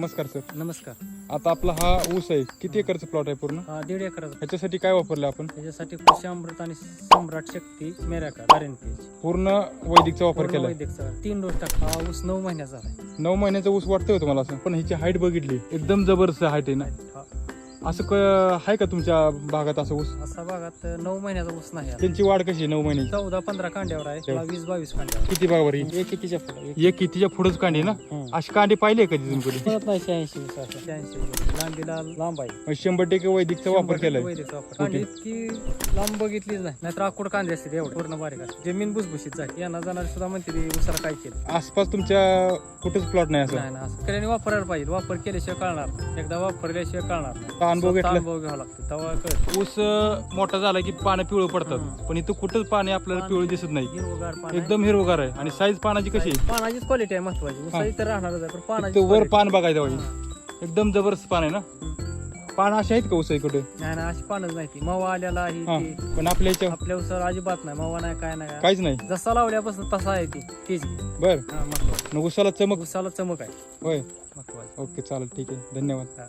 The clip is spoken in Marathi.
नमस्कार सर नमस्कार. आता आपला हा ऊस आहे. किती एकरचा प्लॉट आहे पूर्ण? हा दीड एकराचा. ह्याच्यासाठी काय वापरलं आपण? त्याच्यासाठी कृषी अमृत आणि सम्राट शक्ती मेराका पी पूर्ण वैदिकचा वापर केला. तीन डोस टाका हा ऊस नऊ महिन्याचा आहे. नऊ महिन्याचा ऊस वाटतोय तुम्हाला असं? पण ह्याची हाईट बघितली. एकदम जबरदस्त हाईट आहे ना. असं क- आहे का तुमच्या भागात असं ऊस? असा भागात नऊ महिन्याचा ऊस नाही आहे. त्यांची वाढ कशी आहे नऊ महिन्याची? चौदा पंधरा कांड्यावर आहे. किंवा वीस बावीस कांड्यावर. किती भागावर ही एक एकीच्या पुढे एक कितीच्या पुढेच कांडी ना? अशी कांडी पाहिली आहे कधी तुम्ही कधी? परत नाही शहाऐंशी ऊस असं शहाऐंशी लांबीला लांब आहे. मग शंभर टक्के वैदिकचा वापर केलाय. वैदिकचा वापर. कांडी इतकी लांब बघितलीच नाही. नाहीतर आकुड कांदे असते एवढे. पूर्ण बारीक असते जमीन भुसभुशीत जाते यांना जाणार सुद्धा म्हणते ती ऊसाला काय केलं? आसपास तुमच्या कुठेच प्लॉट नाही असं? नाही ना असं केल्याने वापरायला पाहिजे. वापर केल्याशिवाय कळणार नाही. एकदा वापरल्याशिवाय कळणार नाही. अनुभव स्वतः घेतला. अनुभव घ्यावा लागतो तेव्हा कळत. ऊस अं, मोठा झाला की पानं पिवळं पडतात. पण इथं कुठंच पाणी आपल्याला पिवळं दिसत नाही. हिरवगार पान आहे. एकदम हिरवगार आहे. आणि साईज पानाची कशी आहे? पानाचीच क्वालिटी आहे महत्वाची. उसाई तर राहणारच आहे पण पानाची इथं वर quality. पान बघायचं पाहिजे. एकदम जबरदस्त पान आहे ना. पान असे आहेत का ऊस इकडे नाही ना अशी पानच नाही ती. मवा आलेला ही हा. ती. पण आपल्या इथं आपल्या उसाला अजिबात नाही. मवा नाही काय नाही. काहीच नाही? जसा लावल्यापासून तसा आहे ती. तीच. बर. हा महत्वाची. मग उसाला चमक? उसाला चमक आहे. होय. महत्वाची. ओके चालेल. ठीक आहे. धन्यवाद. हा.